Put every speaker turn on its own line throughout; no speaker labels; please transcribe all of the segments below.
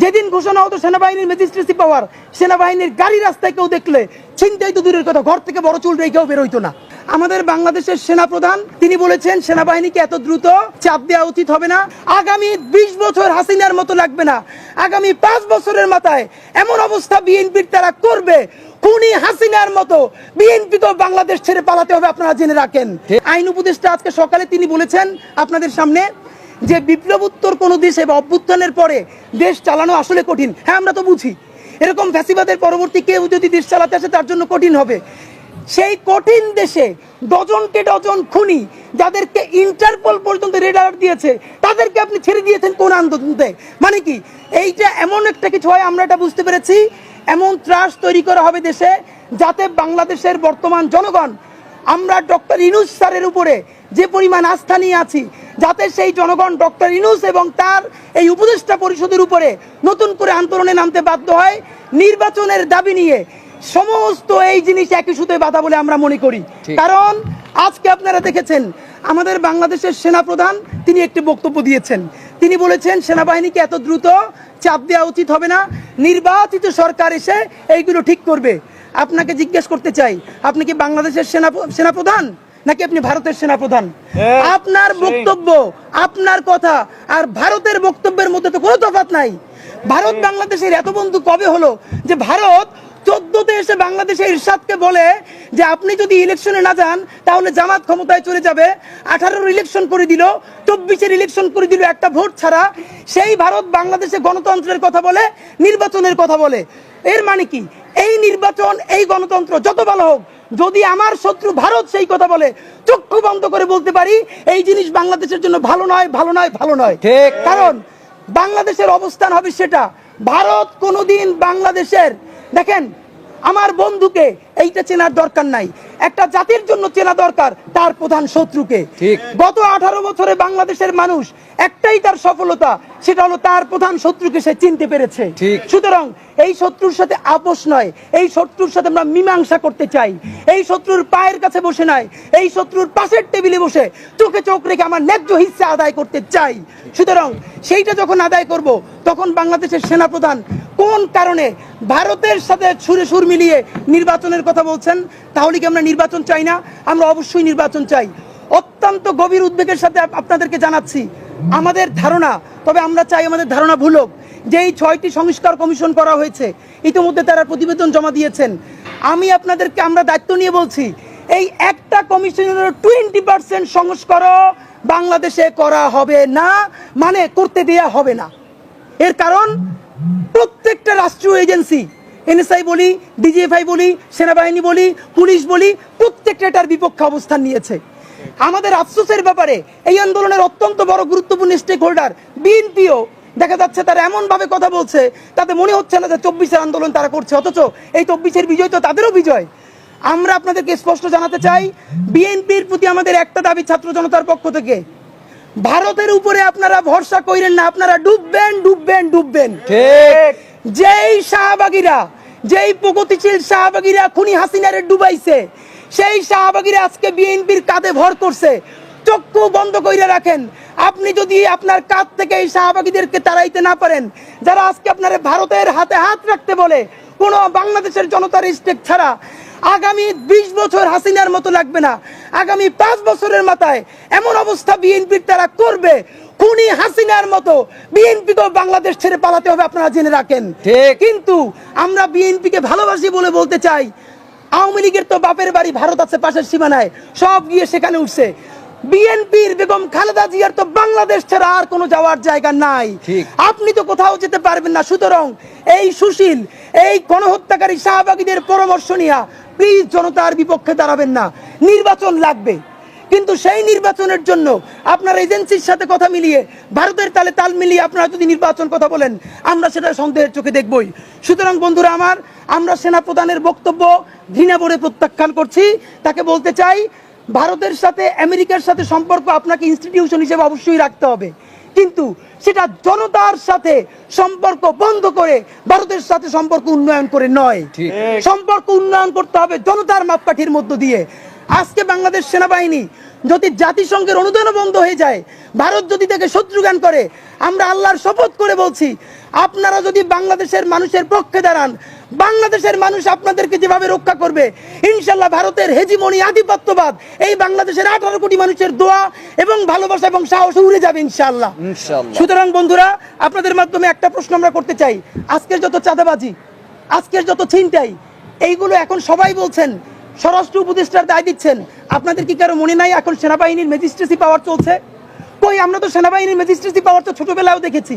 যেদিন ঘোষণা হতো সেনাবাহিনীর ম্যাজিস্ট্রেসি পাওয়ার সেনাবাহিনীর গাড়ি রাস্তায় কেউ দেখলে চিন্তাই তো দূরের কথা ঘর থেকে বড় চুল রেখেও বেরোইতো না। আমাদের বাংলাদেশের সেনাপ্রধান তিনি বলেছেন সেনাবাহিনীকে এত দ্রুত চাপ দেওয়া উচিত হবে না। আগামী বিশ বছর হাসিনার মতো লাগবে না। আগামী পাঁচ বছরের মাথায় এমন অবস্থা বিএনপির তারা করবে খুনি হাসিনার মতো। বিএনপি তো বাংলাদেশ ছেড়ে পালাতে হবে আপনারা জেনে রাখেন। আইন উপদেষ্টা আজকে সকালে তিনি বলেছেন আপনাদের সামনে যে বিপ্লবোত্তর কোনো দেশে বা অভ্যুত্থানের পরে দেশ চালানো আসলে কঠিন। হ্যাঁ আমরা তো বুঝি। এরকম ফ্যাসিবাদের পরবর্তী কেউ যদি দেশ চালাতে আসে, তার জন্য কঠিন হবে। সেই কঠিন দেশে ডজনকে ডজন খুনি যাদেরকে ইন্টারপোল পর্যন্ত রেড দিয়েছে, তাদেরকে আপনি ছেড়ে দিয়েছেন কোন আন্দোলনতে মানে কি এইটা এমন একটা কিছু হয়, আমরা এটা বুঝতে পেরেছি, এমন ত্রাস তৈরি করা হবে দেশে যাতে বাংলাদেশের বর্তমান জনগণ, আমরা ডক্টর ইনুস স্যারের উপরে যে পরিমাণ আস্থা নিয়ে আছি যাতে সেই জনগণ ডক্টর ইনুস এবং তার এই উপদেষ্টা পরিষদের উপরে নতুন করে আন্দোলনে নামতে বাধ্য হয়। নির্বাচনের দাবি নিয়ে সমস্ত এই জিনিস একই সুতোয় বাধা বলে আমরা মনে করি। কারণ আজকে আপনারা দেখেছেন আমাদের বাংলাদেশের সেনাপ্রধান তিনি একটি বক্তব্য দিয়েছেন। তিনি বলেছেন সেনাবাহিনীকে এত দ্রুত চাপ দেওয়া উচিত হবে না নির্বাচিত সরকার এসে এইগুলো ঠিক করবে। আপনাকে জিজ্ঞেস করতে চাই আপনি কি বাংলাদেশের সেনা সেনাপ্রধান? নাকি আপনি ভারতের সেনাপ্রধান? আপনার বক্তব্য আপনার কথা আর ভারতের বক্তব্যের মধ্যে তো কোনো তফাৎ নাই। ভারত বাংলাদেশের এত বন্ধু কবে হলো যে ভারত চোদ্দতে এসে বাংলাদেশের ইরশাদকে বলে যে আপনি যদি ইলেকশনে না যান তাহলে জামাত ক্ষমতায় চলে যাবে। আঠারোর ইলেকশন করে দিল চব্বিশের ইলেকশন করে দিল একটা ভোট ছাড়া। সেই ভারত বাংলাদেশে গণতন্ত্রের কথা বলে নির্বাচনের কথা বলে। এর মানে কি? এই নির্বাচন এই গণতন্ত্র যত ভালো হোক যদি আমার শত্রু ভারত সেই কথা বলে চক্ষু বন্ধ করে বলতে পারি এই জিনিস বাংলাদেশের জন্য ভালো নয় ভালো নয় ভালো নয়
ঠিক।
কারণ বাংলাদেশের অবস্থান হবে সেটা ভারত কোনোদিন বাংলাদেশের দেখেন আমার বন্ধুকে এইটা চেনার দরকার নাই। একটা জাতির জন্য চেনা দরকার তার প্রধান শত্রুকে। গত আঠারো বছরে বাংলাদেশের মানুষ একটাই তার সফলতা সেটা হলো তার প্রধান শত্রুকে সে চিনতে পেরেছে। সুতরাং এই শত্রুর সাথে আপোষ নয় এই শত্রুর সাথে আমরা মীমাংসা করতে চাই। এই শত্রুর পায়ের কাছে বসে নাই এই শত্রুর পাশের টেবিলে বসে চোখে চোখ রেখে আমার ন্যায্য হিস্সা আদায় করতে চাই। সুতরাং সেইটা যখন আদায় করব তখন বাংলাদেশের সেনাপ্রধান কোন কারণে ভারতের সাথে সুরে সুর মিলিয়ে নির্বাচনের কথা বলছেন, তাহলে কি আমরা নির্বাচন চাই না? আমরা অবশ্যই নির্বাচন চাই। অত্যন্ত গভীর উদ্বেগের সাথে আপনাদেরকে জানাচ্ছি। আমাদের ধারণা, তবে আমরা চাই আমাদের ধারণা ভুল যে এই ছয়টি সংস্কার কমিশন করা হয়েছে, ইতিমধ্যে তারা প্রতিবেদন জমা দিয়েছেন। আমি আপনাদেরকে, আমরা দায়িত্ব নিয়ে বলছি, এই একটা কমিশনের টোয়েন্টি পার্সেন্ট সংস্কারও বাংলাদেশে করা হবে না মানে করতে দেয়া হবে না। এর কারণ, প্রত্যেকটা রাষ্ট্রীয় এজেন্সি এনএসআই বলি, ডিজিএফআই বলি, সেনাবাহিনী বলি, পুলিশ বলি, প্রত্যেকটা এটার বিপক্ষে অবস্থান নিয়েছে। আমাদের আফসোসের ব্যাপারে এই আন্দোলনের অত্যন্ত বড় গুরুত্বপূর্ণ স্টেক হোল্ডার বিএনপিও দেখা যাচ্ছে তারা এমন ভাবে কথা বলছে, তাতে মনে হচ্ছে না যে চব্বিশের আন্দোলন তারা করছে। অথচ এই চব্বিশের বিজয় তো তাদেরও বিজয়। আমরা আপনাদেরকে স্পষ্ট জানাতে চাই, বিএনপির প্রতি আমাদের একটা দাবি ছাত্র জনতার পক্ষ থেকে। ভারতের উপরে আপনারা ভরসা করেন না, আপনারা ডুববেন ডুববেন ডুববেন।
ঠিক।
যেই শাহবাগিরা, যেই প্রগতিশীল শাহবাগিরা খুনি হাসিনারে ডুবাইছে, সেই শাহবাগিরা আজকে বিএনপির কাঁধে ভর করছে। চক্ষু বন্ধ করে রাখেন। আপনি যদি আপনার কাজ থেকে এই শাহবাগীদেরকে তাড়াইতে না পারেন, যারা আজকে আপনার ভারতের হাতে হাত রাখতে বলে, কোনো বাংলাদেশের জনতার স্টেক ছাড়া আগামী বিশ বছর হাসিনার মতো লাগবে না। আগামী পাঁচ বছরের মাথায় এমন অবস্থা বিএনপির তারা করবে খুনি হাসিনার মতো। বিএনপি তো বাংলাদেশ ছেড়ে পালাতে হবে আপনারা জেনে রাখেন।
ঠিক।
কিন্তু আমরা বিএনপিকে ভালোবাসি বলে বলতে চাই আওয়ামী লীগের তো বাপের বাড়ি ভারত আছে পাশের সীমানায় সব গিয়ে সেখানে উঠছে। বিএনপির বেগম খালেদা জিয়ার তো বাংলাদেশ ছাড়া আর কোনো যাওয়ার জায়গা নাই। আপনি তো কোথাও যেতে পারবেন না। সুতরাং এই সুশীল এই গণহত্যাকারী শাহবাগীদের পরামর্শ নিয়া প্লিজ জনতার বিপক্ষে দাঁড়াবেন না। নির্বাচন লাগবে। কিন্তু সেই নির্বাচনের জন্য আপনার এজেন্সির সাথে কথা মিলিয়ে, ভারতের তালে তাল মিলিয়ে আপনারা যদি নির্বাচন কথা বলেন, আমরা সেটা সন্দেহের চোখে দেখবই। সুতরাং বন্ধুরা আমার, আমরা সেনাপ্রধানের বক্তব্য ঘৃণা ভরে প্রত্যাখ্যান করছি। তাকে বলতে চাই, ভারতের সাথে, আমেরিকার সাথে সম্পর্ক আপনাকে ইনস্টিটিউশন হিসেবে অবশ্যই রাখতে হবে। কিন্তু সেটা জনতার সাথে সম্পর্ক বন্ধ করে ভারতের সাথে সম্পর্ক উন্নয়ন করে নয়। সম্পর্ক উন্নয়ন করতে হবে জনতার মাপকাঠির মধ্য দিয়ে। আজকে বাংলাদেশ সেনাবাহিনী যদি জাতিসংঘের অনুদান বন্ধ হয়ে যায় ভারত যদি তাকে শত্রু জ্ঞান করে আমরা আল্লাহর শপথ করে বলছি আপনারা যদি বাংলাদেশের মানুষের পক্ষে দাঁড়ান বাংলাদেশের মানুষ আপনাদেরকে যেভাবে রক্ষা করবে ইনশাল্লাহ ভারতের হেজিমনি আধিপত্যবাদ এই বাংলাদেশের আঠারো কোটি মানুষের দোয়া এবং ভালোবাসা এবং সাহস উড়ে যাবে ইনশাল্লাহ। সুতরাং বন্ধুরা আপনাদের মাধ্যমে একটা প্রশ্ন আমরা করতে চাই। আজকের যত চাঁদাবাজি আজকের যত ছিনতাই এইগুলো এখন সবাই বলছেন স্বরাষ্ট্র উপদেষ্টার দায় দিচ্ছেন। আপনাদের কি কারও মনে নাই এখন সেনাবাহিনীর ম্যাজিস্ট্রেসি পাওয়ার চলছে? কই আমরা তো সেনাবাহিনীর ম্যাজিস্ট্রেসি পাওয়ার তো ছোটবেলায়ও দেখেছি।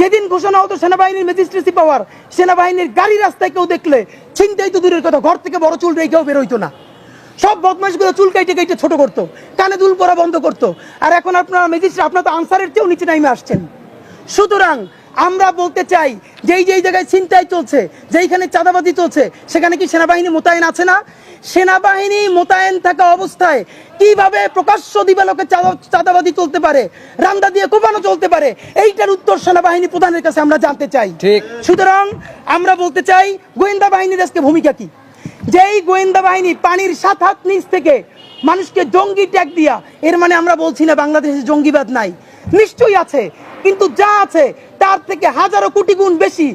যেদিন ঘোষণা হতো সেনাবাহিনীর ম্যাজিস্ট্রেসি পাওয়ার সেনাবাহিনীর গাড়ি রাস্তায় কেউ দেখলে ছিনতাই তো দূরের কথা, ঘর থেকে বড় চুল রেখেও বেরোইতো না। সব বদমাশগুলো চুল কাইটে কাইটে ছোট করতো, কানে দুল পরা বন্ধ করতো। আর এখন আপনারা ম্যাজিস্ট্রেট আপনার তো আনসারের চেয়েও নিচে নামে আসছেন। সুতরাং আমরা বলতে চাই যেই যেই জায়গায় ছিনতাই চলছে যেইখানে চাঁদাবাজি চলছে সেখানে কি সেনাবাহিনী মোতায়েন আছে না? সেনাবাহিনী মোতায়েন থাকা অবস্থায় কীভাবে প্রকাশ্য দিবালোকে চাঁদা- চাঁদাবাজি চলতে পারে রান্দা দিয়ে কোপানো চলতে পারে এইটার উত্তর সেনাবাহিনী প্রধানের কাছে আমরা জানতে চাই।
ঠিক।
সুতরাং আমরা বলতে চাই গোয়েন্দা বাহিনীর আজকে ভূমিকা কি? যেই গোয়েন্দা বাহিনী পানির সাত হাত নিচ থেকে মানুষকে জঙ্গি ট্যাগ দিয়া এর মানে আমরা বলছি না বাংলাদেশে জঙ্গিবাদ নাই। নিশ্চয়ই আছে কিন্তু যা আছে তার থেকে হাজারো কোটি গুণ বেশি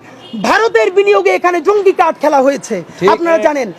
ভারতের বিনিয়োগে এখানে জঙ্গি কাঠ খেলা হয়েছে। আপনারা জানেন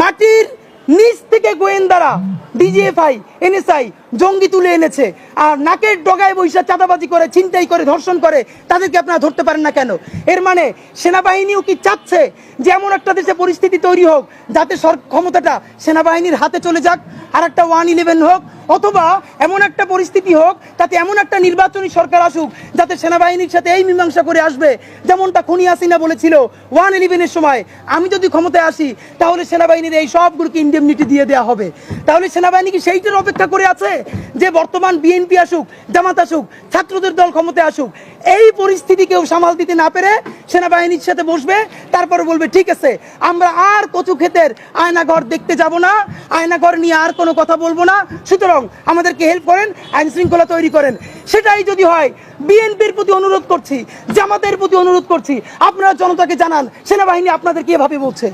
মাটির নিচ থেকে গোয়েন্দারা ডিজিএফআই এনএসআই জঙ্গি তুলে এনেছে। আর নাকের ডগায় বৈশা চাঁদাবাজি করে, ছিনতাই করে, ধর্ষণ করে, তাদেরকে আপনারা ধরতে পারেন না কেন? এর মানে সেনাবাহিনীও কি চাচ্ছে যে এমন একটা দেশে পরিস্থিতি তৈরি হোক, যাতে সর ক্ষমতাটা সেনাবাহিনীর হাতে চলে যাক আর একটা ওয়ান ইলেভেন হোক, অথবা এমন একটা পরিস্থিতি হোক, তাতে এমন একটা নির্বাচনী সরকার আসুক, যাতে সেনাবাহিনীর সাথে এই মীমাংসা করে আসবে, যেমনটা খুনি হাসিনা বলেছিল ওয়ান ইলেভেনের সময়, আমি যদি ক্ষমতায় আসি, তাহলে সেনাবাহিনীর এই সবগুলোকে ইন্ডেমনিটি দিয়ে দেওয়া হবে। তাহলে সেনাবাহিনী কি সেইটার অপেক্ষা করে আছে? যে বর্তমান বিএনপি আসুক জামাত আসুক ছাত্রদের দল ক্ষমতায় আসুক এই পরিস্থিতি কেউ সামাল দিতে না পেরে সেনাবাহিনীর সাথে বসবে তারপরে বলবে ঠিক আছে আমরা আর কচু ক্ষেতের আয়নাঘর দেখতে যাব না আয়নাঘর নিয়ে আর কোনো কথা বলব না সুতরাং আমাদেরকে হেল্প করেন আইন শৃঙ্খলা তৈরি করেন। সেটাই যদি হয় বিএনপির প্রতি অনুরোধ করছি জামাতের প্রতি অনুরোধ করছি আপনারা জনতাকে জানান সেনাবাহিনী আপনাদেরকে এভাবে বলছে।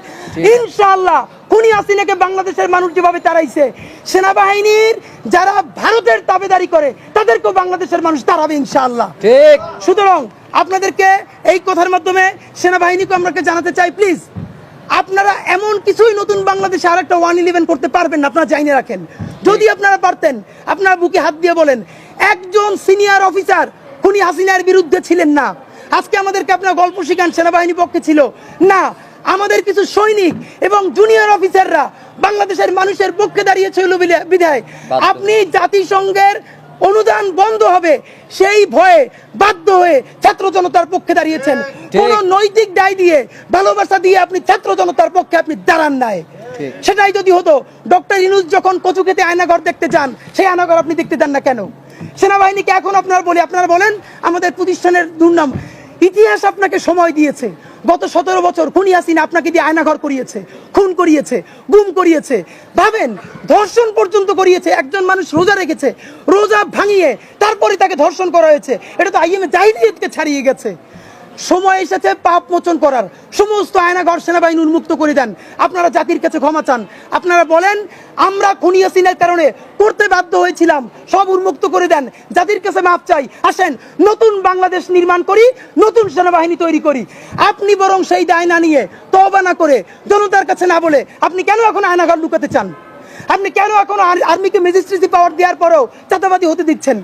ইনশাআল্লাহ খুনি হাসিনাকে বাংলাদেশের মানুষ যেভাবে তাড়াইছে সেনাবাহিনীর যারা ভারতের তাবেদারি করে তাদেরকেও বাংলাদেশের মানুষ তাড়াবে ইনশাআল্লাহ।
ঠিক।
সুতরাং আপনাদেরকে এই কথার মাধ্যমে সেনাবাহিনীকে আমরা জানাতে চাই? প্লিজ আপনারা এমন কিছুই নতুন বাংলাদেশে আরেকটা ওয়ান ইলেভেন করতে পারবেন না আপনারা জানিয়ে রাখেন। যদি আপনারা পারতেন আপনারা বুকে হাত দিয়ে বলেন একজন সিনিয়র অফিসার খুনি হাসিনার বিরুদ্ধে ছিলেন না। আজকে আমাদেরকে আপনার গল্প শিখান সেনাবাহিনী পক্ষে ছিল। না আমাদের কিছু সৈনিক এবং জুনিয়র অফিসাররা বাংলাদেশের মানুষের পক্ষে দাঁড়িয়েছিল বিধায়। আপনি জাতিসংঘের অনুদান বন্ধ হবে সেই ভয়ে বাধ্য হয়ে ছাত্র জনতার পক্ষে দাঁড়িয়েছেন। কোন নৈতিক দায় দিয়ে ভালোবাসা দিয়ে আপনি ছাত্র জনতার পক্ষে আপনি দাঁড়ান নাই। সেটাই যদি হতো ডক্টর ইনুজ যখন কচু খেতে আয়নাঘর দেখতে চান সেই আয়নাঘর আপনি দেখতে চান না কেন? সেনাবাহিনীকে এখন আপনারা বলি আপনারা বলেন আমাদের প্রতিষ্ঠানের দুর্নাম ইতিহাস আপনাকে সময় দিয়েছে। গত সতেরো বছর খুনি আসিন আপনাকে দিয়ে আয়নাঘর করিয়েছে, খুন করিয়েছে, গুম করিয়েছে। ভাবেন, ধর্ষণ পর্যন্ত করিয়েছে, একজন মানুষ রোজা রেখেছে, রোজা ভাঙিয়ে তারপরে তাকে ধর্ষণ করা হয়েছে। এটা তো আইএমএ জাহিদিয়তকে ছাড়িয়ে গেছে। সময় এসেছে পাপ মোচন করার। সমস্ত আয়নাঘর সেনাবাহিনী উন্মুক্ত করে দেন। আপনারা জাতির কাছে ক্ষমা চান। আপনারা বলেন, আমরা খুনি হাসিনার কারণে করতে বাধ্য হয়েছিলাম। সব উন্মুক্ত করে দেন। জাতির কাছে মাপ চাই। আসেন, নতুন বাংলাদেশ নির্মাণ করি, নতুন সেনাবাহিনী তৈরি করি। আপনি বরং সেই দায় না নিয়ে তবা না করে জনতার কাছে না বলে আপনি কেন এখন আয়নাঘর লুকাতে চান? আপনি কেন এখন আর- আর্মিকে ম্যাজিস্ট্রেসি পাওয়ার দেওয়ার পরেও চাঁদাবাদী হতে দিচ্ছেন?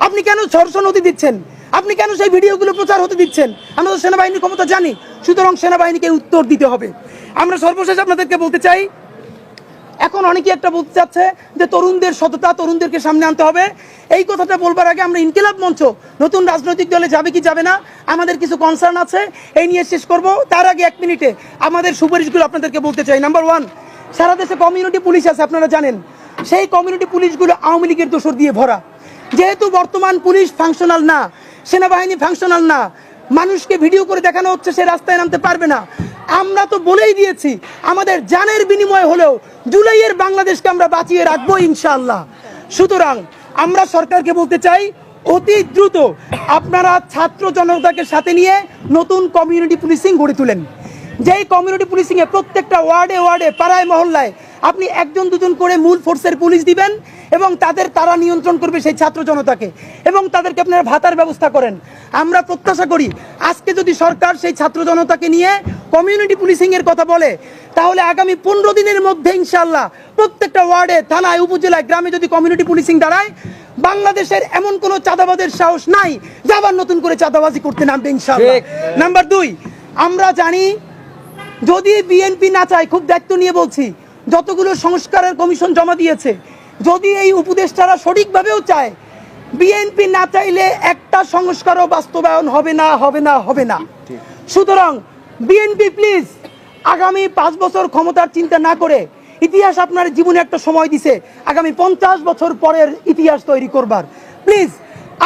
আপনি কেন ধর্ষণ হতে দিচ্ছেন? আপনি কেন সেই ভিডিওগুলো প্রচার হতে দিচ্ছেন? আমরা তো সেনাবাহিনীর ক্ষমতা জানি। সুতরাং সেনাবাহিনীকে উত্তর দিতে হবে। আমরা সর্বশেষ আপনাদেরকে বলতে চাই, এখন অনেকে একটা বলতে চাচ্ছে যে তরুণদের সততা, তরুণদেরকে সামনে আনতে হবে। এই কথাটা বলবার আগে আমরা ইনকিলাব মঞ্চ, নতুন রাজনৈতিক দলে যাবে কি যাবে না, আমাদের কিছু কনসার্ন আছে, এই নিয়ে শেষ করব। তার আগে এক মিনিটে আমাদের সুপারিশগুলো আপনাদেরকে বলতে চাই। নাম্বার ওয়ান সারা দেশে কমিউনিটি পুলিশ আছে, আপনারা জানেন। সেই কমিউনিটি পুলিশগুলো আওয়ামী লীগের দোষর দিয়ে ভরা। যেহেতু বর্তমান পুলিশ ফাংশনাল না সেনাবাহিনী ফাংশনাল না। মানুষকে ভিডিও করে দেখানো হচ্ছে, সে রাস্তায় নামতে পারবে না। আমরা তো বলেই দিয়েছি, আমাদের জানের বিনিময় হলেও জুলাইয়ের বাংলাদেশকে আমরা বাঁচিয়ে রাখব ইনশাআল্লাহ। সুতরাং আমরা সরকারকে বলতে চাই, অতি দ্রুত আপনারা ছাত্র জনতাকে সাথে নিয়ে নতুন কমিউনিটি পুলিশিং গড়ে তুলেন। যেই কমিউনিটি পুলিশিংয়ে প্রত্যেকটা ওয়ার্ডে ওয়ার্ডে, পাড়ায়, মহল্লায় আপনি একজন দুজন করে মূল ফোর্সের পুলিশ দিবেন এবং তাদের তারা নিয়ন্ত্রণ করবে সেই ছাত্র জনতাকে এবং তাদেরকে আপনারা ভাতার ব্যবস্থা করেন। আমরা প্রত্যাশা করি আজকে যদি সরকার সেই ছাত্র জনতাকে নিয়ে কমিউনিটি পুলিশিং এর কথা বলে তাহলে আগামী পনেরো দিনের মধ্যে ইনশাল্লাহ প্রত্যেকটা ওয়ার্ডে থানায় উপজেলায় গ্রামে যদি কমিউনিটি পুলিশিং দাঁড়ায় বাংলাদেশের এমন কোনো চাঁদাবাদের সাহস নাই যে আবার নতুন করে চাঁদাবাজি করতে নামবে ইনশাল্লাহ নাম্বার দুই আমরা জানি যদি বিএনপি না চায় খুব দায়িত্ব নিয়ে বলছি যতগুলো সংস্কারের কমিশন জমা দিয়েছে, যদি এই উপদেষ্টারা সঠিকভাবেও চায়, বিএনপি না চাইলে একটা সংস্কারও বাস্তবায়ন হবে না হবে না হবে না। সুতরাং বিএনপি, প্লিজ, আগামী পাঁচ বছর ক্ষমতার চিন্তা না করে ইতিহাস আপনার জীবনে একটা সময় দিছে, আগামী পঞ্চাশ বছর পরের ইতিহাস তৈরি করবার। প্লিজ,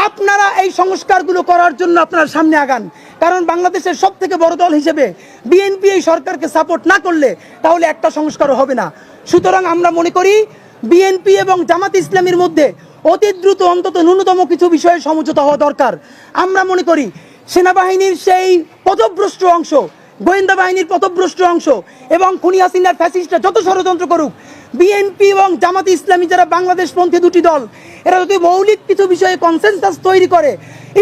আপনারা এই সংস্কারগুলো করার জন্য আপনার সামনে আগান। কারণ বাংলাদেশের সব থেকে বড় দল হিসেবে বিএনপি এই সরকারকে সাপোর্ট না করলে তাহলে একটা সংস্কারও হবে না। সুতরাং আমরা মনে করি বিএনপি এবং জামাত ইসলামের মধ্যে অতি দ্রুত অন্তত ন্যূনতম কিছু বিষয়ে সমঝোতা হওয়া দরকার। আমরা মনে করি সেনাবাহিনীর সেই পদভ্রষ্ট অংশ, গোয়েন্দা বাহিনীর পথভ্রষ্ট অংশ এবং খুনি হাসিনার ফ্যাসিস্টরা যত ষড়যন্ত্র করুক, বিএনপি এবং জামাত ইসলামী যারা বাংলাদেশ বাংলাদেশপন্থী দুটি দল, এরা যদি মৌলিক কিছু বিষয়ে কনসেনসাস তৈরি করে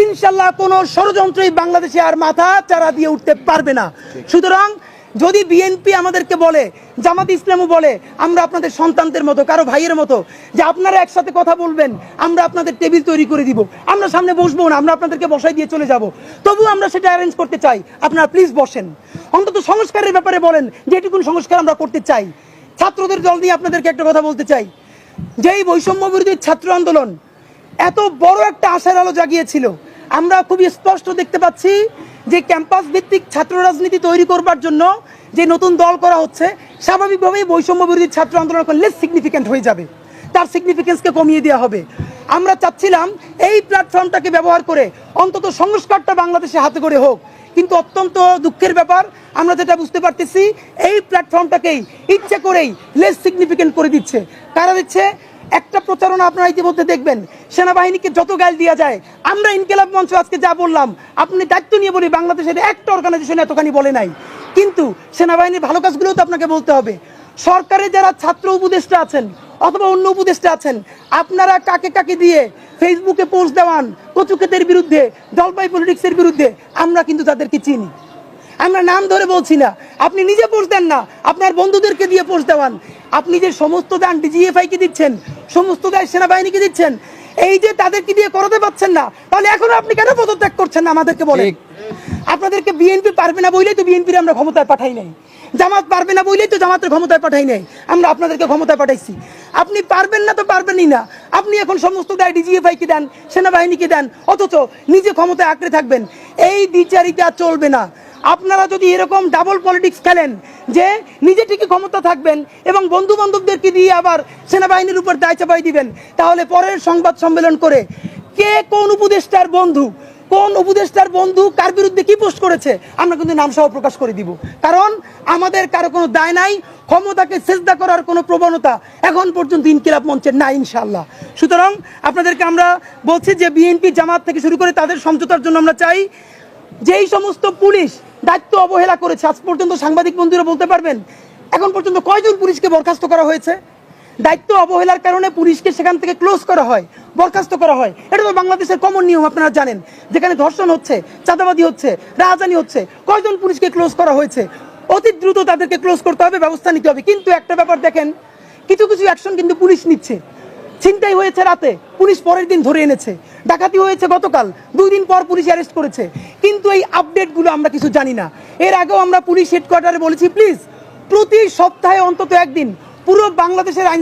ইনশাল্লাহ কোনো ষড়যন্ত্রই বাংলাদেশে আর মাথা চারা দিয়ে উঠতে পারবে না। সুতরাং যদি বিএনপি আমাদেরকে বলে, জামাত ইসলামও বলে, আমরা আপনাদের সন্তানদের মতো, কারও ভাইয়ের মতো, যে আপনারা একসাথে কথা বলবেন, আমরা আপনাদের টেবিল তৈরি করে দিব। আমরা সামনে বসবো না, আমরা আপনাদেরকে বসাই দিয়ে চলে যাব। তবু আমরা সেটা অ্যারেঞ্জ করতে চাই। আপনারা প্লিজ বসেন। অন্তত সংস্কারের ব্যাপারে বলেন, যে সংস্কার আমরা করতে চাই। ছাত্রদের দল নিয়ে আপনাদেরকে একটা কথা বলতে চাই। যেই বৈষম্য বিরোধী ছাত্র আন্দোলন এত বড় একটা আশার আলো জাগিয়েছিল। আমরা খুবই স্পষ্ট দেখতে পাচ্ছি যে ক্যাম্পাস ভিত্তিক ছাত্র রাজনীতি তৈরি করবার জন্য যে নতুন দল করা হচ্ছে, স্বাভাবিকভাবেই বৈষম্য বিরোধী ছাত্র আন্দোলন লেস সিগনিফিক্যান্ট হয়ে যাবে। তার সিগনিফিকেন্সকে কমিয়ে দেওয়া হবে। আমরা চাচ্ছিলাম এই প্ল্যাটফর্মটাকে ব্যবহার করে অন্তত সংস্কারটা বাংলাদেশে হাতে করে হোক। কিন্তু অত্যন্ত দুঃখের ব্যাপার, আমরা যেটা বুঝতে পারতেছি, এই প্ল্যাটফর্মটাকেই ইচ্ছে করেই লেস সিগনিফিকেন্ট করে দিচ্ছে। কারা দিচ্ছে? একটা প্রচারণা আপনারা ইতিমধ্যে দেখবেন। সেনাবাহিনীকে যত গাল দেওয়া যায়, আমরা ইনকেলাব মঞ্চ আজকে যা বললাম, আপনি দায়িত্ব নিয়ে বলি, বাংলাদেশের একটা অর্গানাইজেশন এতখানি বলে নাই। কিন্তু সেনাবাহিনীর ভালো কাজগুলোও তো আপনাকে বলতে হবে। সরকারের যারা ছাত্র উপদেষ্টা আছেন, অথবা অন্য উপদেষ্টা আছেন, আপনারা কাকে কাকে দিয়ে ফেসবুকে পোস্ট দেওয়ান, কচুক্ষেতের বিরুদ্ধে, জলপাই পলিটিক্সের বিরুদ্ধে, আমরা কিন্তু তাদেরকে চিনি। আমরা নাম ধরে বলছি না। আপনি নিজে পোস্ট দেন না আপনার বন্ধুদেরকে দিয়ে পোস্ট দেওয়ান। আপনি যে সমস্ত দান ডিজিএফআই কে দিচ্ছেন সমস্ত দায় সেনাবাহিনীকে দিচ্ছেন এই যে তাদেরকে দিয়ে করাতে পারছেন না তাহলে এখনও আপনি কেন পদত্যাগ করছেন না আমাদেরকে
বলে
আপনাদেরকে বিএনপি পারবে না বলেই তো বিএনপির আমরা ক্ষমতায় পাঠাই নাই। জামাত পারবে না বলেই তো জামাতের ক্ষমতায় পাঠাই নাই। আমরা আপনাদেরকে ক্ষমতায় পাঠাইছি। আপনি পারবেন না তো পারবেনই না। আপনি এখন সমস্ত দায় ডিজিএফআই কে দেন সেনাবাহিনীকে দেন অথচ নিজে ক্ষমতায় আঁকড়ে থাকবেন। এই দ্বিচারিতা চলবে না। আপনারা যদি এরকম ডাবল পলিটিক্স খেলেন, যে নিজে ঠিকই ক্ষমতা থাকবেন এবং বন্ধু বান্ধবদেরকে দিয়ে আবার সেনাবাহিনীর উপর দায় চাপাই দিবেন, তাহলে পরের সংবাদ সম্মেলন করে কে কোন উপদেষ্টার বন্ধু, কোন উপদেষ্টার বন্ধু কার বিরুদ্ধে কি পোস্ট করেছে, আমরা কিন্তু নাম সহ প্রকাশ করে দিব। কারণ আমাদের কারও কোনো দায় নাই, ক্ষমতাকে চেষ্টা করার কোনো প্রবণতা এখন পর্যন্ত ইনকিলাব মঞ্চের নাই ইনশাল্লাহ সুতরাং আপনাদেরকে আমরা বলছি যে বিএনপি জামাত থেকে শুরু করে তাদের সমঝোতার জন্য আমরা চাই, যেই সমস্ত পুলিশ দায়িত্ব অবহেলা করেছে। আজ পর্যন্ত সাংবাদিক বন্ধুরা বলতে পারবেন, এখন পর্যন্ত কয়জন পুলিশকে বরখাস্ত করা হয়েছে? দায়িত্ব অবহেলার কারণে পুলিশকে সেখান থেকে ক্লোজ করা হয়, বরখাস্ত করা হয়। এটা তো বাংলাদেশের কমন নিয়ম, আপনারা জানেন। যেখানে ধর্ষণ হচ্ছে চাঁদাবাদি হচ্ছে রাজধানী হচ্ছে, কয়জন পুলিশকে ক্লোজ করা হয়েছে? অতি দ্রুত তাদেরকে ক্লোজ করতে হবে, ব্যবস্থা নিতে হবে। কিন্তু একটা ব্যাপার দেখেন, কিছু কিছু অ্যাকশন কিন্তু পুলিশ নিচ্ছে। ছিনতাই হয়েছে রাতে। পুলিশ পরের দিন ধরে এনেছে। ডাকাতি হয়েছে গতকাল। দুই দিন পর পুলিশ অ্যারেস্ট করেছে। কিন্তু এই আপডেটগুলো আমরা কিছু জানি না। এর আগেও আমরা পুলিশ হেডকোয়ার্টারে বলেছি, প্লিজ, প্রতি সপ্তাহে অন্তত একদিন পুরো বাংলাদেশের আইন